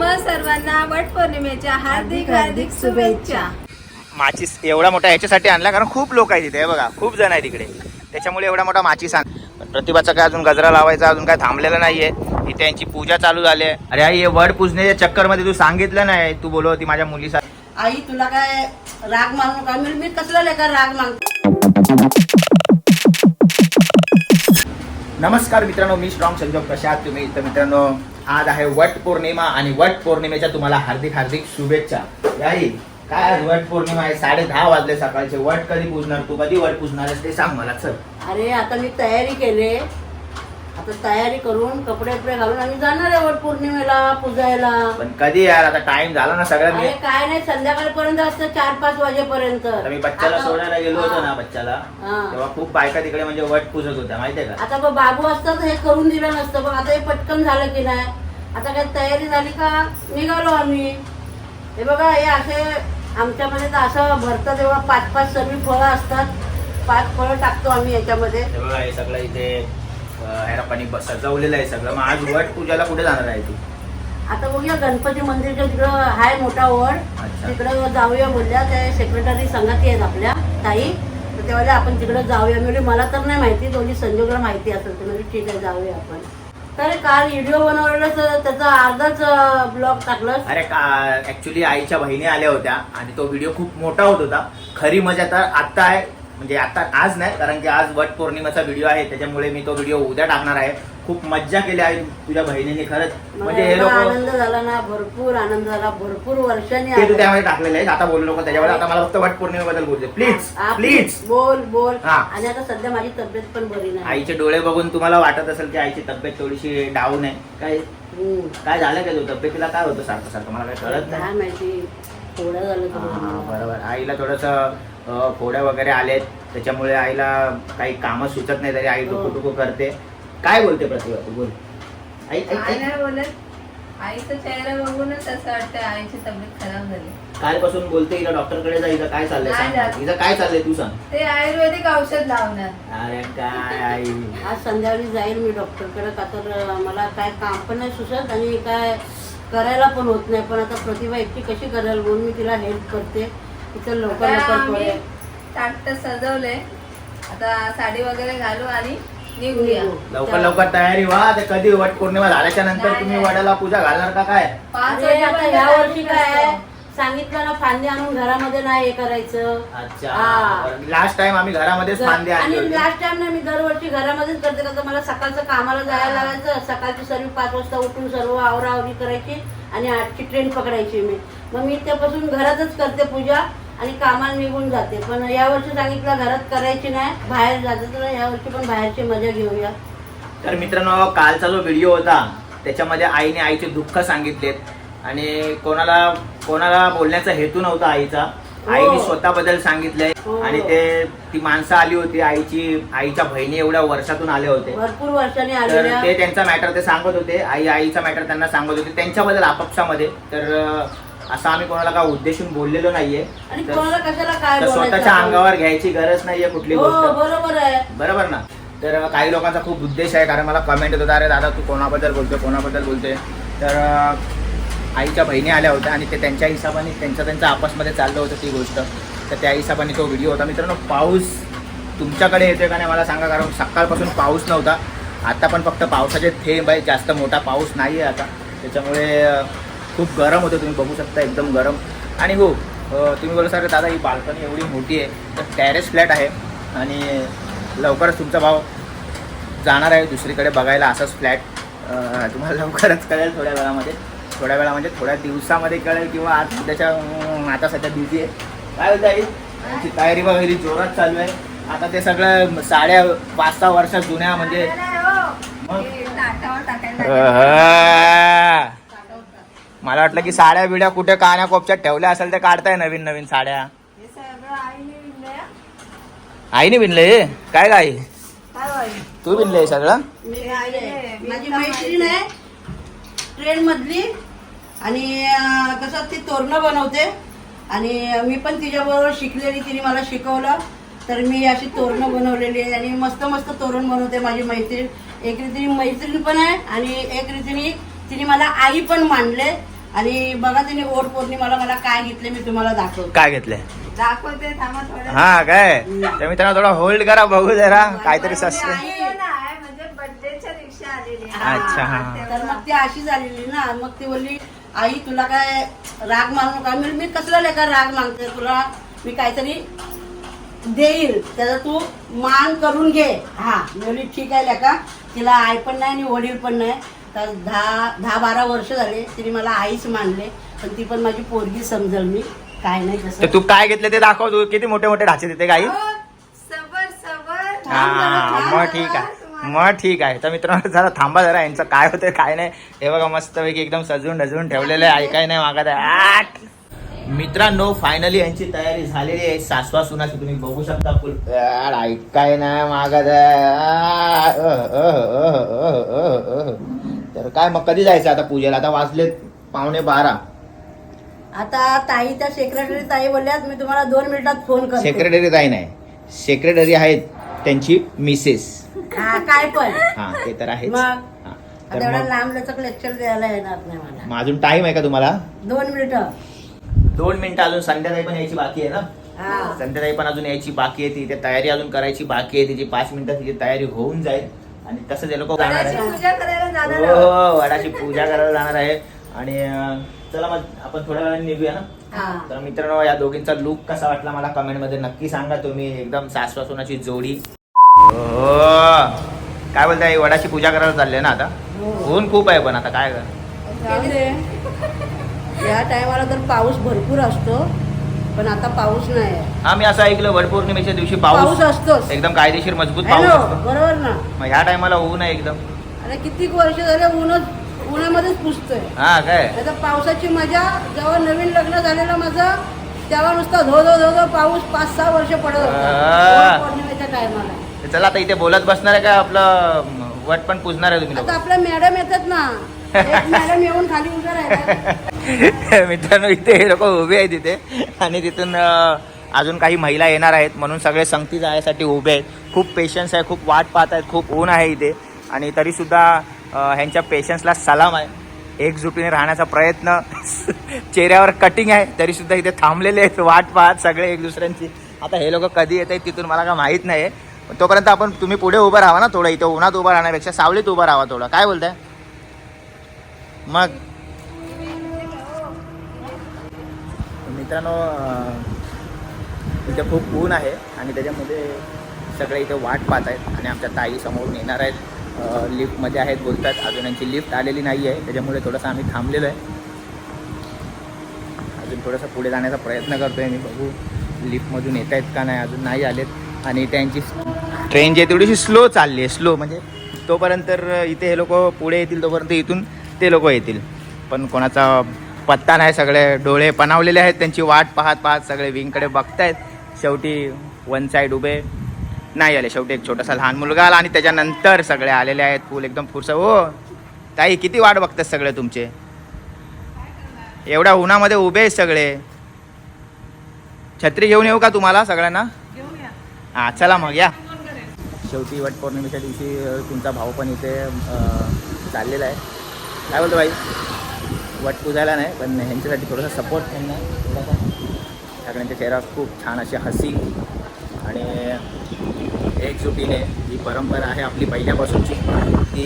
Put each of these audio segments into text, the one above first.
सर्वांना वट पौर्णिमेच्या हार्दिक हार्दिक शुभेच्छा. माचीस एवढा मोठा ह्याच्यासाठी आणला कारण खूप लोक आहेत तिथे हे बघा खूप जण आहे तिकडे त्याच्यामुळे एवढा मोठा माचीस आण. पण प्रतिभाचा काय अजून गजरा लावायचा अजून काय थांबलेलं नाहीये. इथे यांची पूजा चालू झाली आहे. अरे आई हे वड पूजण्याच्या चक्करमध्ये तू सांगितलं नाही. तू बोलव होती माझ्या मुलीसाठी आई तुला काय राग मागू का मी मी कसला लेकर राग मागते? नमस्कार मित्रांनो मी स्ट्रॉंग संजोग कशा तुम्ही तर मित्रांनो आज आहे वट पौर्णिमा आणि वट पौर्णिमेच्या तुम्हाला हार्दिक हार्दिक शुभेच्छा. याही काय आज वट पौर्णिमा आहे? साडे दहा वाजले सकाळचे. वट कधी पूजणार? तू कधी वट पूजणार आहेस ते सांग मला चल. अरे आता मी तयारी केले. आता तयारी करून कपडे कपडे घालून आम्ही जाणार आहे वट पौर्णिमेला पूजायला पण कधी यार आता टाइम झाला ना सगळं मी अरे काय नाही संध्याकाळपर्यंत असतं चार पाच वाजेपर्यंत मी बच्चाला आता- सोडायला गेलो होतो ना. बच्चाला हा. तेव्हा खूप बायका तिकडे म्हणजे वट पूजत होत्या माहितीये का? आता बघ बाबू असतात हे करून दिलं नसतं पण आता हे पटकन झालं की नाही? आता काय तयारी झाली का? निघालो आम्ही. हे बघा हे असे आमच्यामध्ये तर असं भरतं तेव्हा पाच पाच सर्व फळं असतात. पाच फळं टाकतो आम्ही याच्यामध्ये. हे बघा हे सगळं इथे ब- सजवलेलं आहे सगळं. मग आज वट पूजाला कुठे जाणार आहे तू? आता बघूया गणपती मंदिरच्या तिकडं हाय मोठा अच्छा. तिकडं जाऊया बोलल्या त्या सेक्रेटरी संगती आहेत आपल्या ताई. तर त्यावेळेला आपण तिकडं जाऊया. मी बोलली, मला तर नाही माहिती दोन्ही संजोगला माहिती असेल तर. म्हणजे ठीक आहे जाऊया आपण. तर काल व्हिडिओ बनवलेला तर त्याचा अर्धाच ब्लॉग टाकलं अरे का ऍक्च्युली आईच्या बहिणी आल्या होत्या आणि तो व्हिडिओ खूप मोठा होत होता. खरी मजा तर आत्ता आहे. म्हणजे आता आज नाही कारण की आज वट पौर्णिमेचा व्हिडिओ आहे त्याच्यामुळे मी तो व्हिडिओ उद्या टाकणार आहे. खूप मज्जा केली आहे तुझ्या बहिणीने खरंच. म्हणजे हे लोक आनंद झाला ना भरपूर आनंद झाला भरपूर वर्षांनी ते तू. त्यामध्ये टाकलेले आहे आता बोलू नको त्याच्यावर आता मला फक्त वट पौर्णिमेबद्दल बोलते प्लीज प्लीज बोल बोल. हा. आणि आता सध्या माझी तब्येत पण बरी नाही. आईचे डोळे बघून तुम्हाला वाटत असेल की आईची तब्येत थोडीशी डाऊन आहे. काय. काय झालं काय तू तब्येतीला काय होतं सारखं सारखं? मला काय कळत नाही. माहिती? थोडं झालं. बरोबर. आईला थोडंसं फोड्या वगैरे आलेत. त्याच्यामुळे आईला काही कामं सुचत नाही तरी आई हो. टुकू टुकू करते. काय बोलते प्रतिभा? तू बोल. आई आई, काय आई. नाही बोलत. आईचा चेहरा बघूनच असं वाटतं आईची तब्येत खराब झाली. कालपासून बोलते हिला डॉक्टरकडे जा हिचं काय चाललंय नाही सांग जात. हिचं काय चाललंय तू सांग. ते आयुर्वेदिक औषध लावणार. अरे काय आई. आज संध्याकाळी जाईल मी डॉक्टरकडे. का तर मला काय काम पण नाही सुचत आणि काय करायला पण होत नाही. पण आता प्रतिभा एकटी कशी करायला म्हणून मी तिला हेल्प करते. तिथं लवकर लवकर. ताट सजवले आता साडी वगैरे घालू आणि निघूया. लवकर लवकर तयारी व्हा. ते कधी वट पौर्णिमा झाल्याच्यानंतर तुम्ही. वडाला पूजा घालणार का काय? पाच ह्या वर्षी काय. सांगितलं ना फांदे आणून घरामध्ये नाही हे करायचं. अच्छा. लास्ट टाइम आम्ही घरामध्येच फांदे आणि लास्ट टाइम ना मी दरवर्षी घरामध्येच करते का तर मला सकाळचं कामाला जायला लागायचं. सकाळची सर्व पाच वाजता उठून सर्व आवरावरी करायची आणि आठची ट्रेन पकडायची मी. मग मी त्यापासून घरातच करते पूजा आणि कामाला निघून जाते. पण या वर्षी सांगितलं घरात करायची नाही बाहेर जाते तर या वर्षी पण बाहेरची मजा घेऊया. तर मित्रांनो कालचा जो व्हिडिओ होता त्याच्यामध्ये आईने आईचे दुःख सांगितलेत. आणि कोणाला कोणाला बोलण्याचा हेतू नव्हता आईचा. आईने स्वतःबद्दल सांगितलंय. हो. आणि ते ती माणसं आली होती आईची आईच्या बहिणी एवढ्या वर्षातून आले होते भरपूर वर्षांनी ते त्यांचा मॅटर ते सांगत होते. आई आईचा मॅटर त्यांना सांगत होते. त्यांच्याबद्दल आपापसामध्ये. तर असं आम्ही कोणाला काय उद्देशून बोललेलो नाहीये. आणि तर- कोणाला कशाला काय तर बोलायचं? स्वतःच्या आपण? अंगावर घ्यायची गरज नाहीये कुठली हो गोष्ट. बरोबर आहे. बरोबर ना? तर काही लोकांचा खूप उद्देश आहे कारण मला कमेंट येत होता अरे दादा तू कोणाबद्दल बोलतोय? कोणाबद्दल बोलतोय? तर अं, आईच्या बहिणी आल्या होत्या आणि ते त्यांच्या हिशोबाने त्यांच्या त्यांच्या आपसमध्ये चाललं होतं ती गोष्ट. तर त्या हिशोबाने तो व्हिडिओ होता. मित्रांनो पाऊस तुमच्याकडे येतोय का नाही मला सांगा कारण सकाळपासून पाऊस नव्हता. आता पण फक्त पावसाचे थेंब आहे जास्त मोठा पाऊस नाही आहे आता. त्याच्यामुळे अं, खूप गरम होतं तुम्ही बघू शकता एकदम गरम. आणि हो तुम्ही बोलू सर दादा ही बाल्कनी एवढी मोठी आहे तर टॅरेस फ्लॅट आहे. आणि लवकरच तुमचा भाव जाणार आहे दुसरीकडे बघायला असंच फ्लॅट तुम्हाला लवकरच कळेल थोड्या वेळामध्ये. थोड्या वेळा म्हणजे थोड्या दिवसामध्ये कळेल किंवा आज सध्याच्या अं, आता सध्या बिझी आहे. काय होतं आई? आमची तयारी वगैरे जोरात चालू आहे. आता ते सगळं साड्या पाच सहा वर्षात जुन्या म्हणजे मग? ते ताटावर टाकायला लागेल. अहं. मला वाटलं की साड्या बिड्या कुठे कान्या कोपच्यात ठेवल्या असेल ते काढताय नवीन नवीन साड्या. आईने बिनले काय काय? तू बिनले सगळं. माझी मैत्रीण आहे ट्रेन मधली. आणि कसं ती तोरणं बनवते. आणि मी पण तिच्याबरोबर शिकलेली तिने मला शिकवलं. तर मी अशी तोरणं बनवलेली आहे. आणि मस्त मस्त तोरण बनवते माझी मैत्रीण. एक रीतीने मैत्रीण पण आहे आणि एक रीतीने तिने मला आई पण मानले आणि बघा तिने ओट पौर्णिमाला मला काय घेतले मी तुम्हाला दाखवतो. काय घेतलंय दाखवते थांबा थोडं. हा काय? तर मित्रांनो थोडा होल्ड करा बघू जरा. काहीतरी स्वस्त आई म्हणजे बर्थडेच्या दिवशी आलेली आहे. अच्छा, हा. तर मग ती अशी झालेली ना. मग ती बोलली आई तुला काय राग मागू का? मी मी कसला लेखा राग मागते तुला मी काहीतरी देईल. त्याचा तू मान करून घे. हा. मी बोलली ठीक आहे लेका. तिला आई पण नाही आणि वडील पण नाही. तर दहा दहा बारा वर्ष झाले तिने मला आईच मानले पण ती पण माझी पोरगी समजल मी. काय नाही तर तसं तू काय घेतले ते दाखव तू किती मोठे मोठे ढाचे देते गाई? हो, सबर सबर. हा मग ठीक आहे मग ठीक आहे. तर मित्रांनो जरा थांबा जरा यांचं काय होतं काय नाही. हे बघा मस्तपैकी एकदम सजून ढजून ठेवलेलं आहे. ऐकाय नाही मागत आहे. आट! मित्रांनो फायनली यांची तयारी झालेली आहे. सासवा सुनाची तुम्ही बघू शकता फुल. यार, ऐकाय नाही मागत आहे. आ, अह, अह, अह, अह, अह, अह. तर काय मग कधी जायचं आता पूजेला? आता वाजलेत पावणे बारा. आता ताई त्या सेक्रेटरी ताई बोलल्यात मी तुम्हाला दोन मिनिटात फोन करते. सेक्रेटरी काही नाही. सेक्रेटरी आहेत त्यांची मिसेस हा काय पण. हा ते तर आहेच. मग? हा. आता तर एवढा मग लांब लचक लेक्चर द्यायला येणार नाही मला. मग अजून टाइम आहे का तुम्हाला? दोन मिनिटं. दोन मिनिटं अजून. संध्याकाळी पण यायची बाकी आहे ना? हा. संध्याकाळी पण अजून यायची बाकी आहे. तिथे तयारी अजून करायची बाकी आहे. तिची पाच मिनिटं तिची तयारी होऊन जाईल. आणि तसंच हे लोक जाणार आहे पूजा करायला जाणार आहोत. हो वडाची पूजा करायला जाणार आहे. आणि चला मग आपण थोड्या वेळाने निघूया ना हा. तर मित्रांनो या दोघींचा लुक कसा वाटला मला कमेंटमध्ये नक्की सांगा तुम्ही. एकदम सासवासुनाची जोडी. हो काय बोलताय वडाची पूजा करायला चालले ना आता? ऊन खूप आहे पण आता काय कर. या टायमाला तर पाऊस भरपूर असतो पण आता पाऊस नाही. हा मी असं ऐकलं वड पौर्णिमेच्या दिवशी पाऊस असतोच. एकदम कायदेशीर मजबूत पाऊस असतो. बरोबर ना. मग ह्या टायमाला ऊन आहे एकदम. अरे किती वर्ष झाले ऊनच उन्हामध्येच पुसतोय. हा काय? आता पावसाची मजा जेव्हा नवीन लग्न झालेलं माझं तेव्हा नुसता धो धो धो धो पाऊस पाच सहा वर्ष पडत होता. पौर्णिमेच्या टायमाला. चला आता इथे बोलत बसणार आहे का? आपलं वट पण पुजणार आहे तुम्ही आता लोक. आपल्या मॅडम येतात ना. एक मॅडम येऊन खाली उभ्या मित्रांनो इथे हे लोक उभे आहेत इथे. आणि तिथून अं, अजून काही महिला येणार आहेत. म्हणून सगळे संगती जाण्यासाठी उभे आहेत. खूप पेशन्स आहे खूप वाट पाहत आहेत खूप ऊन आहे इथे. आणि तरीसुद्धा ह्यांच्या पेशन्सला सलाम आहे. एकजुटीने राहण्याचा प्रयत्न. चेहऱ्यावर कटिंग आहे तरीसुद्धा इथे थांबलेले आहेत. वाट पाहत सगळे एक दुसऱ्यांची आता हे लोक कधी येत आहेत तिथून मला काय माहीत नाही आहे तोपर्यंत आपण तुम्ही पुढे उभं राहा ना थोडं. इथे उन्हात उभं राहण्यापेक्षा सावलीत उभं राहा थोडं. काय बोलताय? मग. मित्रांनो इथे खूप ऊन आहे आणि त्याच्यामध्ये सगळे इथे वाट पाहत आहेत आणि आमच्या ताई समोरून येणार आहेत. लिफ्टमध्ये आहेत बोलतात. अजून यांची लिफ्ट आलेली नाही आहे. त्याच्यामुळे थोडंसं आम्ही थांबलेलो आहे. अजून थोडंसं पुढे जाण्याचा प्रयत्न करतो आहे मी. बघू लिफ्टमधून येत आहेत का नाही अजून नाही आलेत. आणि त्यांची ट्रेन जी आहे थोडीशी स्लो चालली आहे. स्लो म्हणजे तोपर्यंत तर इथे हे लोक पुढे येतील तोपर्यंत इथून ते लोक येतील. पण कोणाचा पत्ता नाही सगळे डोळे पणावलेले आहेत. त्यांची वाट पाहत पाहत सगळे विंगकडे बघतायत. शेवटी वन साईड उभे. नाही आले शेवटी एक छोटासा लहान मुलगा आला आणि त्याच्यानंतर सगळे आलेले आहेत. फुल एकदम फुरसं. हो. ताई किती वाट बघतात सगळे तुमचे? एवढ्या उन्हामध्ये उभे आहेत सगळे. छत्री घेऊन येऊ का तुम्हाला सगळ्यांना? हा चला मग या. शेवटी वट पौर्णिमेच्या दिवशी तुमचा भाऊ पण इथे चाललेला आहे. काय बोलतो भाई? वट पूजायला नाही पण ह्यांच्यासाठी थोडासा सपोर्ट त्यांना. थोडासा सगळ्यांच्या चेहऱ्यावर खूप छान अशी हसी. आणि एकजुटीने ही परंपरा आहे आपली पहिल्यापासूनची ती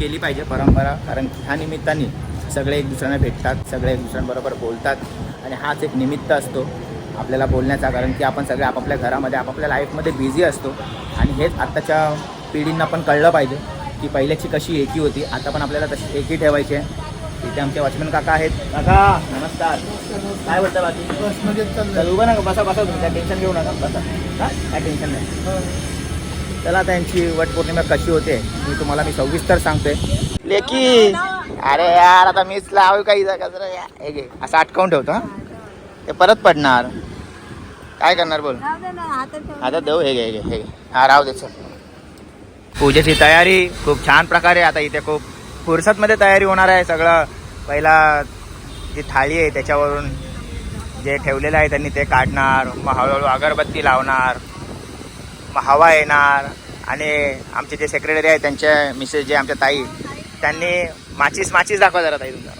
केली पाहिजे परंपरा. कारण ह्या निमित्ताने सगळे एक दुसऱ्यांना भेटतात सगळे एक दुसऱ्यांबरोबर बोलतात आणि हाच एक निमित्त असतो आपल्याला बोलण्याचा. कारण की आपण सगळे आपापल्या घरामध्ये आपापल्या लाईफमध्ये बिझी असतो आणि हेच आत्ताच्या पिढींना पण कळलं पाहिजे की पहिल्याची कशी एकी होती. आता पण आपल्याला तशी एकी ठेवायची आहे. इथे आमचे वॉचमॅन काका आहेत. काका! नमस्कार. काय बोलता बाकी? चल उभं नका बसा बसा तुम्ही. काय टेन्शन घेऊ नका. बसा. हा काय टेन्शन नाही. चला त्यांची वट पौर्णिमा कशी होते मी तुम्हाला मी सविस्तर सांगतोय. लेकी अरे यार आता मीच लावू काही कचरा हे असं अटकावून ठेवतो हा. ते परत पडणार. काय करणार बोल? आता देऊ? हे घे हे घे हे घे. हा राहू दे चल. पूजेची तयारी खूप छान प्रकारे आता इथे खूप फुरसतमध्ये तयारी होणार आहे सगळं. पहिला जी थाळी आहे त्याच्यावरून जे ठेवलेलं आहे त्यांनी ते काढणार मग हळूहळू अगरबत्ती लावणार मग हवा येणार. आणि आमचे जे सेक्रेटरी आहेत त्यांचे मिसेस जे आमच्या ताई त्यांनी माचीस माचीस दाखवा जरा ताई तुमचा.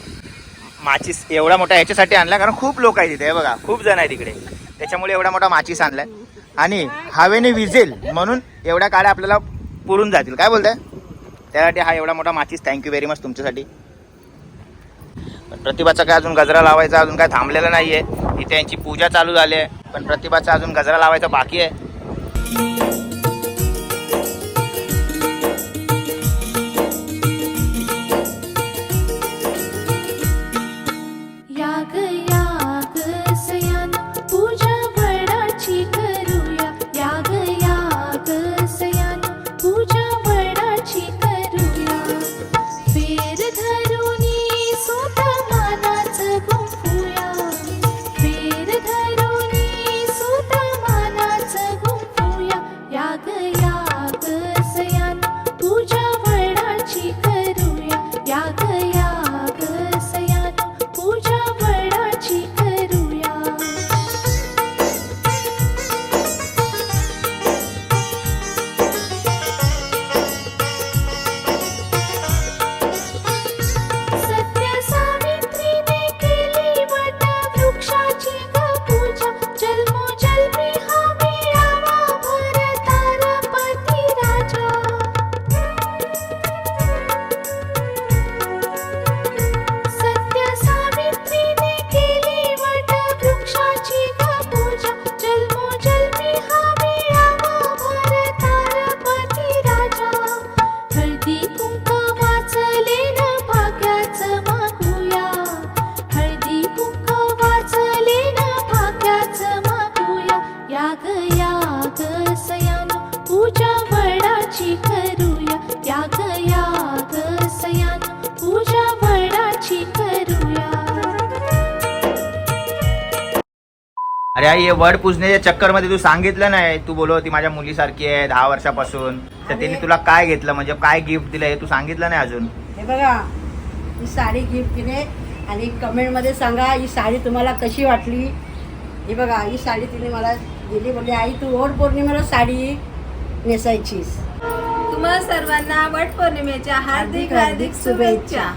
माचीस एवढा मोठा याच्यासाठी आणला कारण खूप लोक आहे तिथे बघा खूप जण आहे तिकडे त्याच्यामुळे एवढा मोठा माचीस आणलाय. आणि हवेने विजेल म्हणून एवढ्या काळ्या आपल्याला पुरून जातील. काय बोलताय? त्यासाठी हा एवढा मोठा माचीस थँक्यू व्हेरी मच तुमच्यासाठी. पण प्रतिभाचा काय अजून गजरा लावायचा अजून काय थांबलेला नाहीये. इथे यांची पूजा चालू झाली आहे पण प्रतिभाचा अजून गजरा लावायचा बाकी आहे. अरे आई हे वड पूजण्याच्या चक्करमध्ये तू सांगितलं नाही. तू बोलत होती माझ्या मुलीसारखी आहे दहा वर्षापासून. तर. तिने तुला काय घेतलं? म्हणजे काय गिफ्ट दिलं हे तू सांगितलं नाही अजून? हे बघा ही साडी गिफ्ट दिले आणि कमेंटमध्ये सांगा ही साडी तुम्हाला कशी वाटली? हे बघा ही साडी तिने मला दिली. म्हणजे आई तू ओढ पौर्णिमेला साडी नेसायचीस. तुम्हाला सर्वांना वट पौर्णिमेच्या हार्दिक हार्दिक शुभेच्छा.